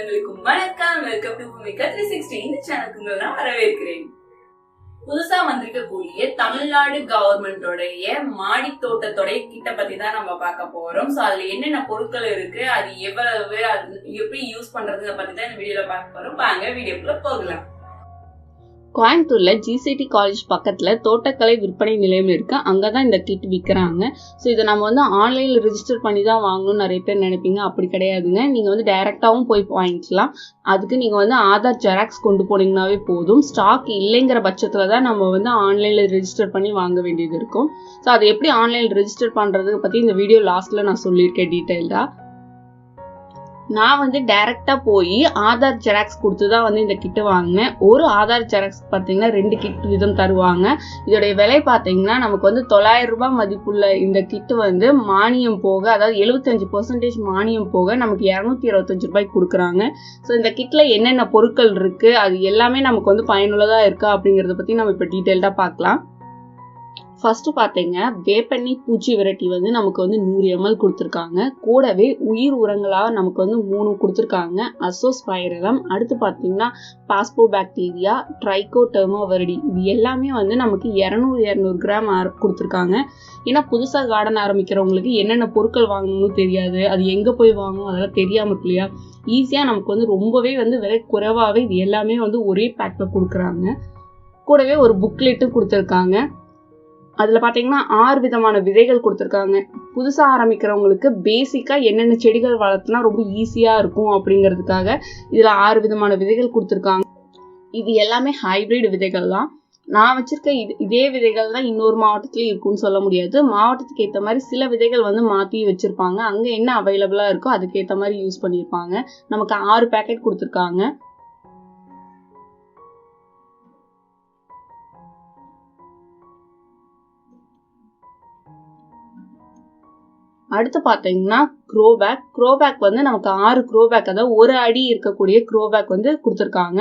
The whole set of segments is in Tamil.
உள்ளங்களுக்கும் வணக்கம். Welcome to Bhoomika three sixty இந்த சேனலுக்கு நான் வரவேற்கிறேன். புதுசா வந்திருக்கக்கூடிய தமிழ்நாடு கவர்மெண்டோடைய மாடி தோட்டத்தோடைய கிட்ட பத்தி தான் நம்ம பார்க்க போறோம். சோ அதுல என்னென்ன பொருட்கள் இருக்கு அது எவ்வளவு அது எப்படி யூஸ் பண்றதுங்க பத்தி தான் இந்த வீடியோல பார்க்க போறோம். வாங்க வீடியோக்குள்ள போகலாம். கோயம்புத்தூர்ல ஜிசிடி காலேஜ் பக்கத்துல தோட்டக்கலை விற்பனை நிலையம் இருக்கு. அங்கதான் இந்த கிட் விற்கிறாங்க ஸோ இதை நம்ம வந்து ஆன்லைன்ல ரிஜிஸ்டர் பண்ணி தான் வாங்கணும்னு நிறைய பேர் நினைப்பீங்க. அப்படி கிடையாதுங்க. நீங்க வந்து டைரக்டாவும் போய் வாங்கிக்கலாம். அதுக்கு நீங்க வந்து ஆதார் ஜெராக்ஸ் கொண்டு போனீங்கன்னாவே போதும். ஸ்டாக் இல்லைங்கிற பட்சத்துல தான் நம்ம வந்து ஆன்லைன்ல ரிஜிஸ்டர் பண்ணி வாங்க வேண்டியது இருக்கும். ஸோ அதை எப்படி ஆன்லைனில் ரிஜிஸ்டர் பண்றதுக்கு பத்தி இந்த வீடியோ லாஸ்ட்ல நான் சொல்லியிருக்கேன் டீட்டெயில்டா நான் வந்து டைரக்டா போய் ஆதார் ஜெராக்ஸ் கொடுத்து தான் வந்து இந்த கிட்டு வாங்கினேன். ஒரு ஆதார் ஜெராக்ஸ் பார்த்தீங்கன்னா ரெண்டு கிட் விதம் தருவாங்க. இதோடைய விலை பார்த்தீங்கன்னா நமக்கு வந்து தொள்ளாயிரம் ரூபாய் மதிப்புள்ள இந்த கிட்டு வந்து மானியம் போக அதாவது எழுபத்தஞ்சு பர்சன்டேஜ் மானியம் போக நமக்கு இரநூத்தி இருபத்தஞ்சு ரூபாய்க்கு கொடுக்குறாங்க. ஸோ இந்த கிட்ல என்னென்ன பொருட்கள் இருக்கு அது எல்லாமே நமக்கு வந்து பயனுள்ளதாக இருக்கா அப்படிங்கிறத பற்றி நம்ம இப்போ டீட்டெயில்டாக பார்க்கலாம். ஃபஸ்ட்டு பார்த்தீங்க வேப்பெண்ணெய் பூச்சி விரட்டி வந்து நமக்கு வந்து நூறு எம்எல் கொடுத்துருக்காங்க. கூடவே உயிர் உரங்களாக நமக்கு வந்து மூணு கொடுத்துருக்காங்க. அசோஸ்பைரலம். அடுத்து பார்த்தீங்கன்னா பாஸ்போ பாக்டீரியா ட்ரைகோ டெர்மோவரடி இது எல்லாமே வந்து நமக்கு இரநூறு இரநூறு கிராம் கொடுத்துருக்காங்க. ஏன்னா புதுசாக கார்டன் ஆரம்பிக்கிறவங்களுக்கு என்னென்ன பொருட்கள் வாங்கணும்னு தெரியாது. அது எங்கே போய் வாங்கணும் அதெல்லாம் தெரியாமல் இருக்கு இல்லையா? ஈஸியாக நமக்கு வந்து ரொம்பவே வந்து விலை குறைவாகவே இது எல்லாமே வந்து ஒரே பேக்கில் கொடுக்குறாங்க. கூடவே ஒரு புக்லெட்டும் கொடுத்துருக்காங்க. அதில் பார்த்தீங்கன்னா ஆறு விதமான விதைகள் கொடுத்துருக்காங்க. புதுசாக ஆரம்பிக்கிறவங்களுக்கு பேசிக்காக என்னென்ன செடிகள் வளர்த்துனா ரொம்ப ஈஸியாக இருக்கும் அப்படிங்கிறதுக்காக இதில் ஆறு விதமான விதைகள் கொடுத்துருக்காங்க. இது எல்லாமே ஹைபிரிட் விதைகள் தான். நான் வச்சிருக்க இது இதே விதைகள் தான் இன்னொரு மாவட்டத்துலேயும் இருக்கும்னு சொல்ல முடியாது. மாவட்டத்துக்கு ஏற்ற மாதிரி சில விதைகள் வந்து மாற்றி வச்சுருப்பாங்க. அங்கே என்ன அவைலபிளாக இருக்கோ அதுக்கேற்ற மாதிரி யூஸ் பண்ணியிருப்பாங்க நமக்கு ஆறு பேக்கெட் கொடுத்துருக்காங்க. அடுத்து பார்த்தீங்கன்னா க்ரோபேக் க்ரோபேக் வந்து நமக்கு ஆறு க்ரோபேக் அதாவது ஒரு அடி இருக்கக்கூடிய க்ரோபேக் வந்து கொடுத்துருக்காங்க.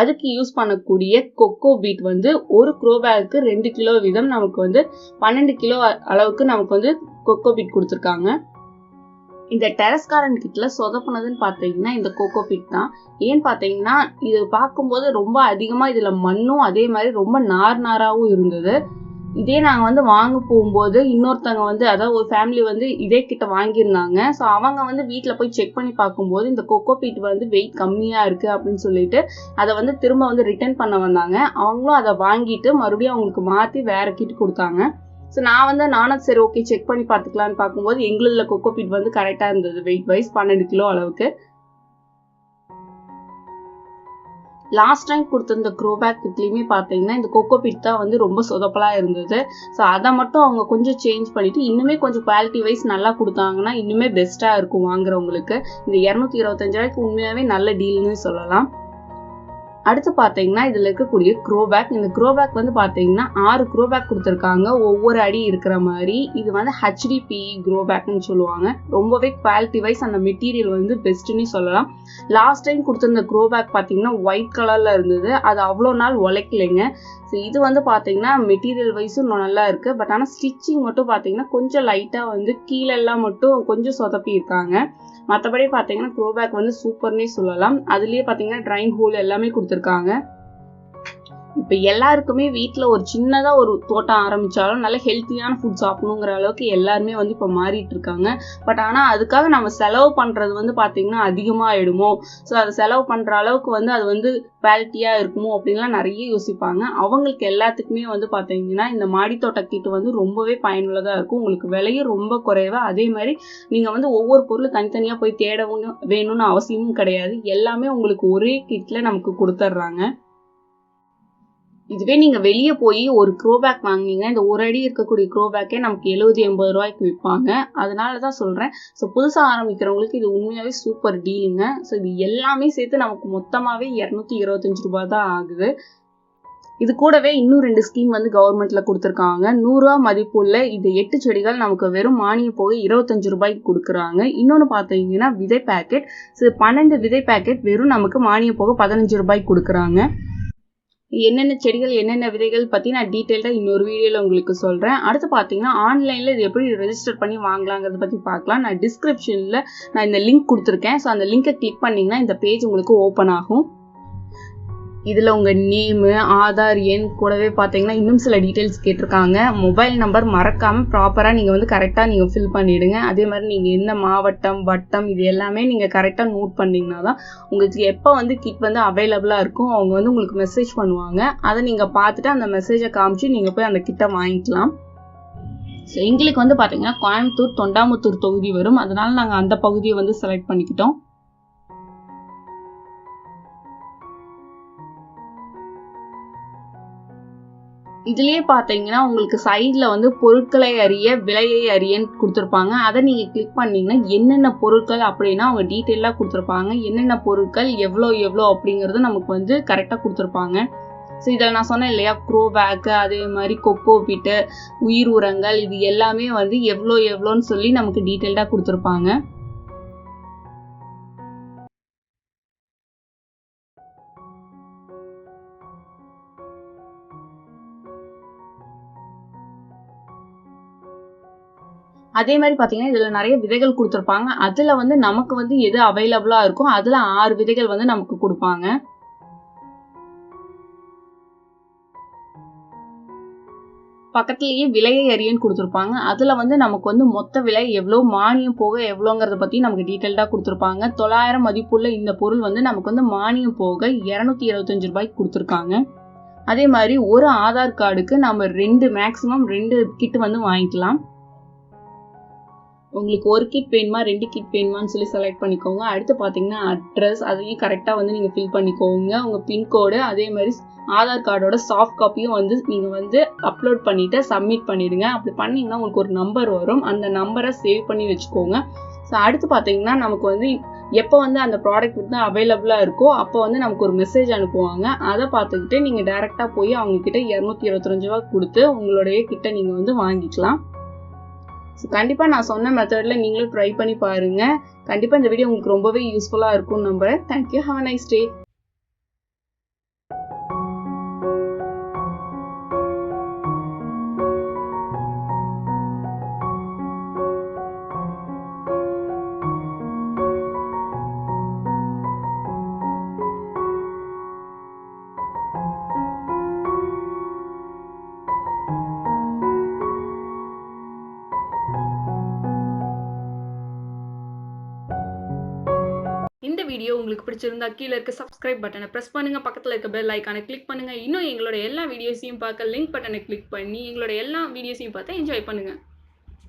அதுக்கு யூஸ் பண்ணக்கூடிய கொக்கோ பீட் வந்து ஒரு க்ரோபேக்கு ரெண்டு கிலோ வீதம் நமக்கு வந்து பன்னெண்டு கிலோ அளவுக்கு நமக்கு வந்து கொக்கோ பீட் கொடுத்துருக்காங்க. இந்த டெரஸ் கார்டன் கிட்ல சொதப்புனதுன்னு பார்த்தீங்கன்னா இந்த கோகோ பீட் தான். ஏன்னு பார்த்தீங்கன்னா இது பார்க்கும்போது ரொம்ப அதிகமாக இதில் மண்ணும் அதே மாதிரி ரொம்ப நார் நாராகவும் இருந்தது. இதே நாங்கள் வந்து வாங்க போகும்போது இன்னொருத்தவங்க வந்து அதாவது ஒரு ஃபேமிலி வந்து இதே கிட்ட வாங்கியிருந்தாங்க. ஸோ அவங்க வந்து வீட்டில் போய் செக் பண்ணி பார்க்கும்போது இந்த கொக்கோ பீட் வந்து வெயிட் கம்மியாக இருக்குது அப்படின்னு சொல்லிட்டு அதை வந்து திரும்ப வந்து ரிட்டர்ன் பண்ண வந்தாங்க. அவங்களும் அதை வாங்கிட்டு மறுபடியும் அவங்களுக்கு மாற்றி வேற கிட் கொடுத்தாங்க. ஸோ நான் வந்து நானும் சரி ஓகே செக் பண்ணி பார்த்துக்கலான்னு பார்க்கும்போது எங்களில் கொக்கோ பீட் வந்து கரெக்டாக இருந்தது. வெயிட் வைஸ் பன்னெண்டு கிலோ அளவுக்கு. லாஸ்ட் டைம் கொடுத்துருந்த க்ரோபேக் இதுலேயுமே பார்த்தீங்கன்னா இந்த கொக்கோ பிட் தான் வந்து ரொம்ப சொதப்பலாக இருந்தது. ஸோ அதை மட்டும் அவங்க கொஞ்சம் சேஞ்ச் பண்ணிட்டு இன்னுமே கொஞ்சம் குவாலிட்டி வைஸ் நல்லா கொடுத்தாங்கன்னா இன்னுமே பெஸ்ட்டாக இருக்கும் வாங்குறவங்களுக்கு. இந்த இரநூத்தி இருபத்தஞ்சு ரூபாய்க்கு உண்மையாகவே நல்ல டீல்னு சொல்லலாம். அடுத்து பார்த்தீங்கன்னா இதில் இருக்கக்கூடிய க்ரோபேக் இந்த க்ரோபேக் வந்து பார்த்தீங்கன்னா ஆறு க்ரோபேக் கொடுத்துருக்காங்க. ஒவ்வொரு அடி இருக்கிற மாதிரி. இது வந்து ஹெச்டிபி க்ரோபேக்னு சொல்லுவாங்க. ரொம்பவே குவாலிட்டி வைஸ் அந்த மெட்டீரியல் வந்து பெஸ்ட்டுன்னு சொல்லலாம். லாஸ்ட் டைம் கொடுத்துருந்த க்ரோபேக் பார்த்தீங்கன்னா ஒயிட் கலரில் இருந்தது. அது அவ்வளோ நாள் உழைக்கலைங்க. ஸோ இது வந்து பார்த்தீங்கன்னா மெட்டீரியல் வைஸும் நல்லா இருக்குது பட் ஆனால் ஸ்டிச்சிங் மட்டும் பார்த்தீங்கன்னா கொஞ்சம் லைட்டாக வந்து கீழெல்லாம் மட்டும் கொஞ்சம் சொதப்பி இருக்காங்க. மற்றபடி பார்த்தீங்கன்னா க்ரோபேக் வந்து சூப்பர்னே சொல்லலாம். அதுலேயே பார்த்தீங்கன்னா ட்ரைன் ஹோல் எல்லாமே கொடுத்துருக்காங்க. கொடுத்துருக்காங்க. இப்போ எல்லாருக்குமே வீட்டில் ஒரு சின்னதாக ஒரு தோட்டம் ஆரம்பித்தாலும் நல்ல ஹெல்த்தியான ஃபுட் சாப்பிடணுங்கிற அளவுக்கு எல்லாருமே வந்து இப்போ மாறிட்டு இருக்காங்க பட் ஆனால் அதுக்காக நம்ம செலவு பண்ணுறது வந்து பார்த்தீங்கன்னா அதிகமாக ஆயிடுமோ ஸோ அதை செலவு பண்ணுற அளவுக்கு வந்து அது வந்து குவாலிட்டியாக இருக்குமோ? அப்படின்லாம் நிறைய யோசிப்பாங்க. அவங்களுக்கு எல்லாத்துக்குமே வந்து பார்த்தீங்கன்னா இந்த மாடித்தோட்ட கிட்டு வந்து ரொம்பவே பயனுள்ளதாக இருக்கும். உங்களுக்கு விலையும் ரொம்ப குறைவா. அதே மாதிரி நீங்கள் வந்து ஒவ்வொரு பொருளும் தனித்தனியாக போய் தேடவும் வேணும்னு அவசியமும் கிடையாது. எல்லாமே உங்களுக்கு ஒரே கிட்டில் நமக்கு கொடுத்துட்றாங்க. இதுவே நீங்கள் வெளியே போய் ஒரு க்ரோபேக் வாங்கினீங்கன்னா இந்த ஒரு அடி இருக்கக்கூடிய க்ரோபேக்கே நமக்கு எழுபது எண்பது ரூபாய்க்கு விற்பாங்க அதனால தான் சொல்கிறேன் ஸோ புதுசாக ஆரம்பிக்கிறவங்களுக்கு இது உண்மையாகவே சூப்பர் டீலுங்க ஸோ இது எல்லாமே சேர்த்து நமக்கு மொத்தமாகவே இரநூத்தி இருபத்தஞ்சு ரூபா தான் ஆகுது. இது கூடவே இன்னும் ரெண்டு ஸ்கீம் வந்து கவர்மெண்ட்ல கொடுத்துருக்காங்க. நூறுரூவா மதிப்புள்ள இது எட்டு செடிகள் நமக்கு வெறும் மானிய போக இருபத்தஞ்சு ரூபாய்க்கு கொடுக்குறாங்க. இன்னொன்று பார்த்தீங்கன்னா விதை பேக்கெட் ஸோ பன்னெண்டு விதை பேக்கெட் வெறும் நமக்கு மானிய போக பதினஞ்சு ரூபாய்க்கு கொடுக்குறாங்க. என்னென்ன செடிகள் என்னென்ன விதைகள் பற்றி நான் டீட்டெயில்டாக இன்னொரு வீடியோவில் உங்களுக்கு சொல்கிறேன் அடுத்து பார்த்தீங்கன்னா ஆன்லைனில் இது எப்படி ரெஜிஸ்டர் பண்ணி வாங்கலாங்கிறத பற்றி பார்க்கலாம் நான் டிஸ்கிரிப்ஷனில் நான் இந்த லிங்க் கொடுத்துருக்கேன். ஸோ அந்த லிங்கை கிளிக் பண்ணிங்கன்னா இந்த பேஜ் உங்களுக்கு ஓப்பன் ஆகும். இதில் உங்கள் நேமு ஆதார் எண் கூடவே பார்த்தீங்கன்னா இன்னும் சில டீட்டெயில்ஸ் கேட்டிருக்காங்க. மொபைல் நம்பர் மறக்காமல் ப்ராப்பராக நீங்கள் வந்து கரெக்டாக நீங்கள் ஃபில் பண்ணிவிடுங்க அதே மாதிரி நீங்கள் என்ன மாவட்டம் வட்டம் இது எல்லாமே நீங்கள் கரெக்டாக நோட் பண்ணிங்கன்னா தான் உங்களுக்கு எப்போ வந்து கிட் வந்து அவைலபிளாக இருக்கும் அவங்க வந்து உங்களுக்கு மெசேஜ் பண்ணுவாங்க. அதை நீங்கள் பார்த்துட்டு அந்த மெசேஜை காமிச்சு நீங்கள் போய் அந்த கிட்டை வாங்கிக்கலாம். ஸோ எங்களுக்கு வந்து பார்த்தீங்கன்னா கோயம்புத்தூர் தொண்டாமுத்தூர் தொகுதி வரும். அதனால் நாங்கள் அந்த பகுதியை வந்து செலக்ட் பண்ணிக்கிட்டோம். இதுலேயே பார்த்தீங்கன்னா உங்களுக்கு சைடில் வந்து பொருட்களை அறிய விலையை அறியன்னு கொடுத்துருப்பாங்க. அதை நீங்கள் கிளிக் பண்ணீங்கன்னா என்னென்ன பொருட்கள் அப்படின்னா அவங்க டீட்டெயிலாக கொடுத்துருப்பாங்க. என்னென்ன பொருட்கள் எவ்வளோ எவ்வளோ அப்படிங்கிறது நமக்கு வந்து கரெக்டாக கொடுத்துருப்பாங்க. ஸோ இதில் நான் சொன்னேன் இல்லையா க்ரோ பேக்கு அதே மாதிரி கொக்கோ பிட்டு உயிர் உரங்கள் இது எல்லாமே வந்து எவ்வளோ எவ்வளோன்னு சொல்லி நமக்கு டீட்டெயில்டாக கொடுத்துருப்பாங்க. அதே மாதிரி பார்த்தீங்கன்னா இதில் நிறைய விதைகள் கொடுத்துருப்பாங்க. அதில் வந்து நமக்கு வந்து எது அவைலபிளாக இருக்கோ அதில் ஆறு விதைகள் வந்து நமக்கு கொடுப்பாங்க. பக்கத்துலேயே விலையை அறியன்னு கொடுத்துருப்பாங்க. அதில் வந்து நமக்கு வந்து மொத்த விலை எவ்வளோ மானியம் போக எவ்வளோங்கிறத பற்றி நமக்கு டீட்டெயில்டாக கொடுத்துருப்பாங்க. தொள்ளாயிரம் மதிப்புள்ள இந்த பொருள் வந்து நமக்கு வந்து மானியம் போக இரநூத்தி இருபத்தஞ்சு ரூபாய்க்கு கொடுத்துருக்காங்க. அதே மாதிரி ஒரு ஆதார் கார்டுக்கு நம்ம ரெண்டு மேக்ஸிமம் ரெண்டு கிட்டு வந்து வாங்கிக்கலாம். உங்களுக்கு ஒரு கிட் வேணுமா ரெண்டு கிட் வேணுமான்னு சொல்லி செலக்ட் பண்ணிக்கோங்க. அடுத்து பார்த்தீங்கன்னா அட்ரஸ் அதையும் கரெக்டாக வந்து நீங்கள் ஃபில் பண்ணிக்கோங்க. உங்கள் பின்கோடு அதே மாதிரி ஆதார் கார்டோட சாஃப்ட் காப்பியும் வந்து நீங்கள் வந்து அப்லோட் பண்ணிவிட்டு சப்மிட் பண்ணிவிடுங்க அப்படி பண்ணிங்கன்னா உங்களுக்கு ஒரு நம்பர் வரும். அந்த நம்பரை சேவ் பண்ணி வச்சுக்கோங்க. ஸோ அடுத்து பார்த்தீங்கன்னா நமக்கு வந்து எப்போ வந்து அந்த ப்ராடக்ட் வந்து அவைலபிளாக இருக்கோ அப்போ வந்து நமக்கு ஒரு மெசேஜ் அனுப்புவாங்க. அதை பார்த்துக்கிட்டு நீங்கள் டேரெக்டாக போய் அவங்கக்கிட்ட இரநூத்தி இருபத்தஞ்சு ரூபா கொடுத்து உங்களுடைய கிட்ட நீங்கள் வந்து வாங்கிக்கலாம். ஸோ கண்டிப்பாக நான் சொன்ன மெத்தடில் நீங்களும் ட்ரை பண்ணி பாருங்கள் கண்டிப்பாக இந்த வீடியோ உங்களுக்கு ரொம்பவே யூஸ்ஃபுல்லாக இருக்கும்னு நம்புறேன். Thank you have a nice day video உங்களுக்கு பிடிச்சிருந்தா கீழே இருக்க சப்ஸ்கிரைப் பட்டனை ப்ரெஸ் பண்ணுங்கள் பக்கத்தில் இருக்க பெல் ஐக்கானை கிளிக் பண்ணுங்க. இன்னும் எங்களோட எல்லா வீடியோஸையும் பார்க்க லிங்க் பட்டனை கிளிக் பண்ணி எங்களோட எல்லா வீடியோஸையும் பார்த்து என்ஜாய் பண்ணுங்க.